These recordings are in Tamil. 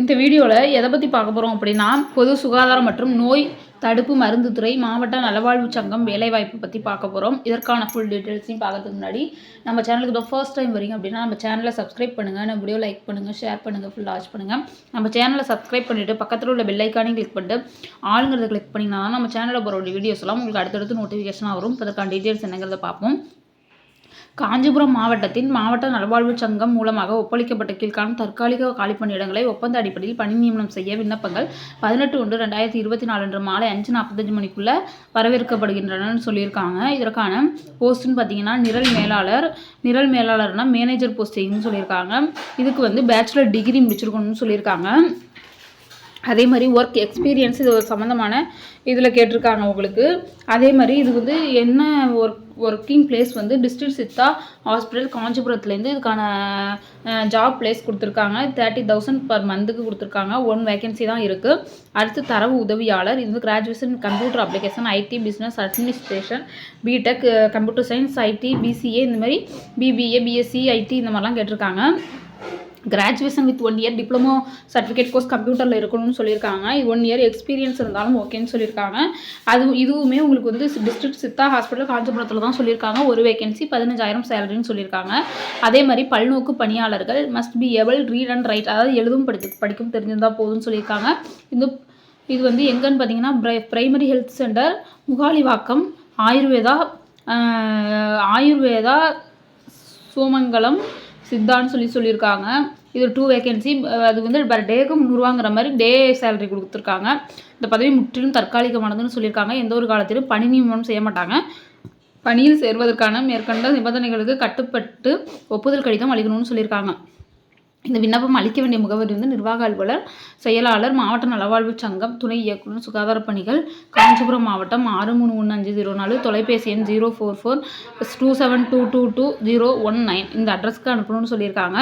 இந்த வீடியோவில் எதை பற்றி பார்க்க போகிறோம் அப்படின்னா பொது சுகாதாரம் மற்றும் நோய் தடுப்பு மருந்து துறை மாவட்ட நலவாழ்வு சங்கம் வேலைவாய்ப்பு பற்றி பார்க்க போகிறோம் இதற்கான ஃபுல் டீட்டெயில்ஸையும் பார்க்கறதுக்கு முன்னாடி நம்ம சேனலுக்கு தான் ஃபர்ஸ்ட் டைம் வரீங்க அப்படின்னா நம்ம சேனலை சப்ஸ்கிரைப் பண்ணுங்கள் நம்ம வீடியோ லைக் பண்ணுங்கள் ஷேர் பண்ணுங்கள் ஃபுல் வாட்ச் பண்ணுங்கள் நம்ம சேனலை சப்ஸ்கிரைப் பண்ணிவிட்டு பக்கத்தில் உள்ள பெல்லைக்கானையும் கிளிக் பண்ணிட்டு ஆளுங்கிறத கிளிக் பண்ணிங்கன்னா தான் நம்ம சேனலில் போகிற வீடியோஸ் எல்லாம் உங்களுக்கு அடுத்தடுத்து நோட்டிஃபிகேஷனாக வரும். இப்போ அதற்கான டீட்டெயில்ஸ் என்னங்கிறத பார்ப்போம். காஞ்சிபுரம் மாவட்டத்தின் மாவட்ட நலவாழ்வு சங்கம் மூலமாக ஒப்பளிக்கப்பட்ட கீழ்காணும் தற்காலிக காலிப்பணியிடங்களை ஒப்பந்த அடிப்படையில் பணி நியமனம் செய்ய விண்ணப்பங்கள் பதினெட்டு ஒன்று ரெண்டாயிரத்தி இருபத்தி நாலு அன்று மாலை அஞ்சு நாற்பத்தஞ்சு மணிக்குள்ள வரவேற்கப்படுகின்றனன்னு சொல்லியிருக்காங்க. இதற்கான போஸ்ட்டுன்னு பார்த்தீங்கன்னா நிரல் மேலாளர் நிரல் மேலாளர்னா மேனேஜர் போஸ்டிங்னு சொல்லியிருக்காங்க. இதுக்கு வந்து பேச்சுலர் டிகிரி முடிச்சிருக்கணும்னு சொல்லியிருக்காங்க. அதே மாதிரி ஒர்க் எக்ஸ்பீரியன்ஸ் இது ஒரு சம்மந்தமான இதில் கேட்டிருக்காங்க உங்களுக்கு. அதே மாதிரி இது வந்து என்ன ஒர்க் ஒர்க்கிங் பிளேஸ் வந்து டிஸ்ட்ரிக்ட் சித்தா ஹாஸ்பிட்டல் காஞ்சிபுரத்துலேருந்து இதுக்கான ஜாப் பிளேஸ் கொடுத்துருக்காங்க. தேர்ட்டி தௌசண்ட் பர் மந்த்துக்கு கொடுத்துருக்காங்க. ஒன் வேகன்சி தான் இருக்குது அடுத்து தரவு உதவியாளர் இது வந்து graduation computer application IT business administration B Tech computer science IT BCA இந்த மாதிரி பிபிஏ பிஎஸ்சி ஐடி இந்த மாதிரிலாம் கேட்டிருக்காங்க. Graduation with one year diploma certificate course கம்ப்யூட்டரில் இருக்கணும்னு சொல்லியிருக்காங்க. இது ஒன் இயர் எக்ஸ்பீரியன்ஸ் இருந்தாலும் ஓகேன்னு சொல்லியிருக்காங்க. அது இதுவுமே உங்களுக்கு வந்து டிஸ்ட்ரிக்ட் சித்தா ஹாஸ்பிட்டல் காஞ்சிபுரத்தில் தான் சொல்லியிருக்காங்க. ஒரு வேகன்சி பதினஞ்சாயிரம் சேலரின்னு சொல்லியிருக்காங்க. அதே மாதிரி பல்நோக்கு பணியாளர்கள் must be able read and write அதாவது எழுதும் படிக்க படிக்கும் தெரிஞ்சிருந்தால் போதும்னு சொல்லியிருக்காங்க. இந்த இது வந்து எங்கன்னு பார்த்தீங்கன்னா primary health centre Mugalivakkam Ayurveda Ayurveda Somangalam சித்தான்னு சொல்லி சொல்லியிருக்காங்க. இது டூ வேகன்சி அது வந்து பர் டேக்கு முந்நூறுவாங்கிற மாதிரி டே சேலரி கொடுத்துருக்காங்க. இந்த பதவி முற்றிலும் தற்காலிகமானதுன்னு சொல்லியிருக்காங்க. எந்த ஒரு காலத்திலும் பணி நியமனம் செய்ய மாட்டாங்க. பணியில் சேர்வதற்கான மேற்கண்ட நிபந்தனைகளுக்கு கட்டுப்பட்டு ஒப்புதல் கடிதம் அளிக்கணும்னு சொல்லியிருக்காங்க. இந்த விண்ணப்பம் அளிக்க வேண்டிய முகவரி வந்து நிர்வாக அலுவலர் செயலாளர் மாவட்ட நலவாழ்வு சங்கம் துணை இயக்குநர் சுகாதார பணிகள் காஞ்சிபுரம் மாவட்டம் ஆறு மூணு ஒன்று அஞ்சு ஜீரோ நாலு தொலைபேசி எண் zero four four two seven two two two zero one nine இந்த அட்ரஸ்க்கு அனுப்பணும்னு சொல்லியிருக்காங்க.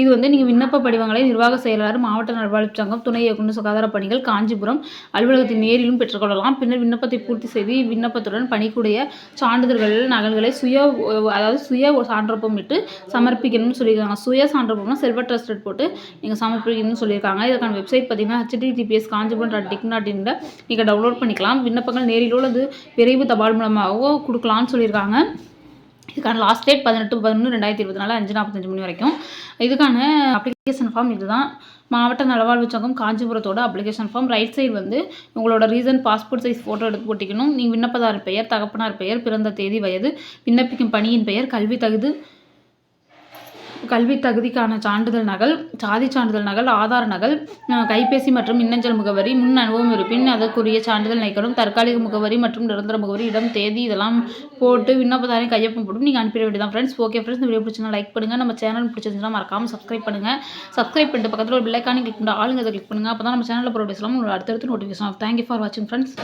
இது வந்து நீங்கள் விண்ணப்ப படிவங்களை நிர்வாக செயலாளர் மாவட்ட நலவாழ்வு சங்கம் துணை இயக்குநர் சுகாதார பணிகள் காஞ்சிபுரம் அலுவலகத்தின் நேரிலும் பெற்றுக்கொள்ளலாம். பின்னர் விண்ணப்பத்தை பூர்த்தி செய்து விண்ணப்பத்துடன் பணிக்குடைய சான்றிதழ்கள் நகல்களை சுய அதாவது சுய சான்றப்பமிட்டு சமர்ப்பிக்கணும்னு சொல்லியிருக்காங்க. சுய சான்றப்பம்னா செல்வற்ற ட்ரஸ்டட் போட்டு நீங்கள் சமர்ப்பிக்கணும்னு சொல்லியிருக்காங்க. இதுக்கான வெப்சைட் பார்த்தீங்கன்னா HTTPS Kancheepuram dot nic dot இன்ல நீங்கள் டவுன்லோட் பண்ணிக்கலாம். விண்ணப்பங்கள் நேரிலோ அல்லது விரைவு தபால் மூலமாகவோ கொடுக்கலான்னு சொல்லியிருக்காங்க. இதுக்கான லாஸ்ட் டேட் பதினெட்டு பதினொன்று ரெண்டாயிரத்தி இருபத்தி நாலு அஞ்சு நாற்பத்தஞ்சு மணி வரைக்கும். இதுக்கான அப்ளிகேஷன் ஃபார்ம் இதுதான். மாவட்ட நலவாழ்வு சங்கம் காஞ்சிபுரத்தோட அப்ளிகேஷன் ஃபார்ம் ரைட் சைடு வந்து உங்களோட ரீசன் பாஸ்போர்ட் சைஸ் ஃபோட்டோ எடுத்து போட்டிக்கணும். நீங்கள் விண்ணப்பதார் பெயர் தகப்பனார் பெயர் பிறந்த தேதி வயது விண்ணப்பிக்கும் பணியின் பெயர் கல்வி தகுதி கல்வி தகுதிக்கான சான்றிதழ் நகல் சாதி சான்றிதழ் நகல் ஆதார் நகல் கைபேசி மற்றும் மின்னஞ்சல் முகவரி முன் அனுபவம் இருப்பின் அதற்குரிய சான்றிதழ் நீக்கணும் தற்காலிக முகவரி மற்றும் நிரந்தர முகவரி இடம் தேதி இதெல்லாம் போட்டு விண்ணப்பதாரையும் கையொப்பம் போட்டு நீங்கள் அனுப்பிட வேண்டியதான் ஃப்ரெண்ட்ஸ் ஓகே ஃப்ரெண்ட்ஸ் இந்த வீடியோ பிடிச்சினா லைக் பண்ணுங்கள் நம்ம சேனல் பிடிச்சிருந்துச்சுன்னா மறக்காமல் சப்ஸ்கிரைப் பண்ணுங்கள் சப்ஸ்கிரைப் பண்ணிட்டு பக்கத்தில் ஒரு பிள்ளைக்கானே கிளிக் பண்ணி ஆளுங்க அதை கிளிக் பண்ணுங்கள் அப்போ தான் நம்ம சேனலில் ப்ரொடியூஸ்லாம் உங்களுக்கு அடுத்தடுத்து நோட்டிஃபிகேஷன் தேங்க்யூ ஃபார் வாட்சிங் ஃப்ரெண்ட்ஸ்